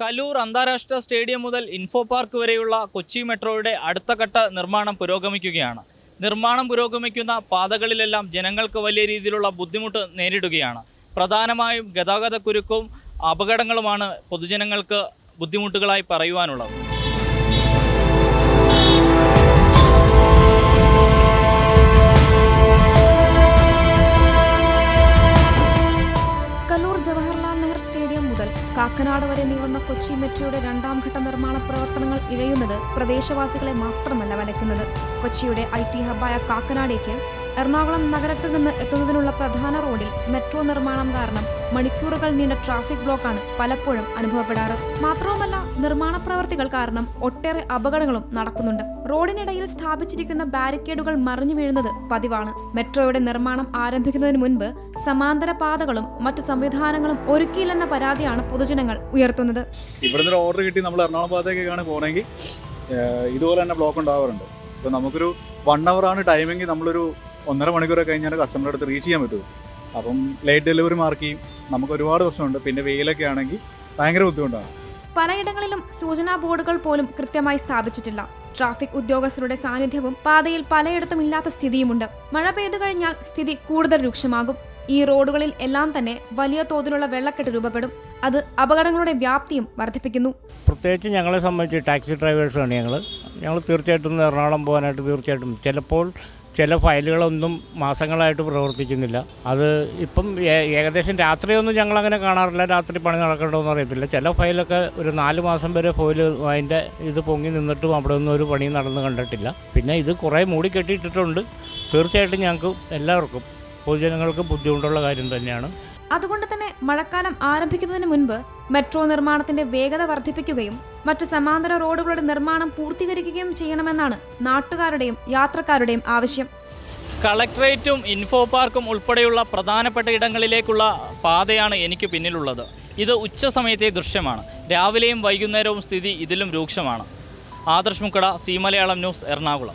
കലൂർ അന്താരാഷ്ട്ര സ്റ്റേഡിയം മുതൽ info park വരെയുള്ള കൊച്ചി മെട്രോയുടെ അടുത്ത ഘട്ട നിർമ്മാണം പുരോഗമിക്കുകയാണ്. നിർമ്മാണം പുരോഗമിക്കുന്ന പാതകളിലെല്ലാം ജനങ്ങൾക്ക് വലിയ രീതിയിലുള്ള ബുദ്ധിമുട്ട് നേരിടുകയാണ്. പ്രധാനമായും ഗതാഗതക്കുരുക്കും അപകടങ്ങളുമാണ് പൊതുജനങ്ങൾക്ക് ബുദ്ധിമുട്ടുകളായി പറയുവാനുള്ളത്. ജവഹർലാൽ നെഹ്റു സ്റ്റേഡിയം മുതൽ കാക്കനാട് വരെ നീളുന്ന കൊച്ചി മെട്രോയുടെ രണ്ടാം ഘട്ട നിർമ്മാണ പ്രവർത്തനങ്ങൾ ഇഴയുന്നത് പ്രദേശവാസികളെ മാത്രമല്ല വലയ്ക്കുന്നത്. കൊച്ചിയുടെ ഐ ടി ഹബ്ബായ കാക്കനാടേക്ക് എറണാകുളം നഗരത്തിൽ നിന്ന് എത്തുന്നതിനുള്ള പ്രധാന റോഡിൽ മെട്രോ നിർമ്മാണം കാരണം മണിക്കൂറുകൾ നീണ്ട ട്രാഫിക് ബ്ലോക്കാണ് പലപ്പോഴും അനുഭവപ്പെടാറ്. മാത്രവുമല്ല നിർമ്മാണ പ്രവർത്തികൾ കാരണം ഒട്ടേറെ അപകടങ്ങളും നടക്കുന്നുണ്ട്. റോഡിനിടയിൽ സ്ഥാപിച്ചിരിക്കുന്ന ബാരിക്കേഡുകൾ മറിഞ്ഞു വീഴുന്നത് പതിവാണ്. മെട്രോയുടെ നിർമ്മാണം ആരംഭിക്കുന്നതിന് മുൻപ് സമാന്തര പാതകളും മറ്റ് സംവിധാനങ്ങളും ഒരുക്കിയില്ലെന്ന പരാതിയാണ് പൊതുജനങ്ങൾ ഉയർത്തുന്നത്. ഓർഡർ കിട്ടി നമ്മൾ എറണാകുളം പോകണമെങ്കിൽ ഇതുപോലെ തന്നെ ബ്ലോക്ക് ഉണ്ടാവാറുണ്ട്. ഇപ്പോൾ നമുക്കൊരു വൺ അവർ ആണ് ടൈമെങ്കിൽ നമ്മളൊരു ഒന്നര മണിക്കൂറൊക്കെ കഴിഞ്ഞാൽ കസ്റ്റമറുടെ അടുത്ത് റീച്ച് ചെയ്യാൻ പറ്റുമോ അപ്പം ലേറ്റ് ഡെലിവറി മാർക്ക് ചെയ്യും. നമുക്ക് ഒരുപാട് പ്രശ്നമുണ്ട്. പിന്നെ വെയിലൊക്കെ ആണെങ്കിൽ ഭയങ്കര ബുദ്ധിമുട്ടാണ്. പലയിടങ്ങളിലും സൂചനാ ബോർഡുകൾ പോലും കൃത്യമായി സ്ഥാപിച്ചിട്ടില്ല. ട്രാഫിക് ഉദ്യോഗസ്ഥരുടെ സാന്നിധ്യവും പാതയിൽ പലയിടത്തും ഇല്ലാത്ത സ്ഥിതിയുമുണ്ട്. മഴ പെയ്തു കഴിഞ്ഞാൽ സ്ഥിതി കൂടുതൽ രൂക്ഷമാകും. ഈ റോഡുകളിൽ എല്ലാം തന്നെ വലിയ തോതിലുള്ള വെള്ളക്കെട്ട് രൂപപ്പെടും. അത് അപകടങ്ങളുടെ വ്യാപ്തിയും വർദ്ധിപ്പിക്കുന്നു. പ്രത്യേകിച്ച് ഞങ്ങളെ സംബന്ധിച്ച് ടാക്സി ഡ്രൈവേഴ്സാണ് ഞങ്ങൾ ഞങ്ങൾ തീർച്ചയായിട്ടും എറണാകുളം പോകാനായിട്ട് തീർച്ചയായിട്ടും. ചിലപ്പോൾ ചില ഫയലുകളൊന്നും മാസങ്ങളായിട്ട് പ്രവർത്തിക്കുന്നില്ല. അത് ഇപ്പം ഏകദേശം രാത്രിയൊന്നും ഞങ്ങളങ്ങനെ കാണാറില്ല. രാത്രി പണി നടക്കണമെന്ന് അറിയത്തില്ല. ചില ഫയലൊക്കെ ഒരു നാല് മാസം വരെ ഫയൽ അതിന്റെ ഇത് പൊങ്ങി നിന്നിട്ടും അവിടെ ഒന്നും ഒരു പണിയും നടന്ന് കണ്ടിട്ടില്ല. പിന്നെ ഇത് കുറേ മൂടി കെട്ടിയിട്ടിട്ടുണ്ട്. തീർച്ചയായിട്ടും ഞങ്ങൾക്ക് എല്ലാവർക്കും പൊതുജനങ്ങൾക്ക് ബുദ്ധിമുട്ടുള്ള കാര്യം തന്നെയാണ്. അതുകൊണ്ട് തന്നെ മഴക്കാലം ആരംഭിക്കുന്നതിന് മുൻപ് മെട്രോ നിർമ്മാണത്തിന്റെ വേഗത വർദ്ധിപ്പിക്കുകയും മറ്റ് സമാന്തര റോഡുകളുടെ നിർമ്മാണം പൂർത്തീകരിക്കുകയും ചെയ്യണമെന്നാണ് നാട്ടുകാരുടെയും യാത്രക്കാരുടെയും ആവശ്യം. കളക്ട്രേറ്റും ഇൻഫോ പാർക്കും ഉൾപ്പെടെയുള്ള പ്രധാനപ്പെട്ട ഇടങ്ങളിലേക്കുള്ള പാതയാണ് എനിക്ക് പിന്നിലുള്ളത്. ഇത് ഉച്ച സമയത്തെ ദൃശ്യമാണ്. രാവിലെയും വൈകുന്നേരവും സ്ഥിതി ഇതിലും രൂക്ഷമാണ്. Adarsh Mukkada C Malayalam news Ernakulam.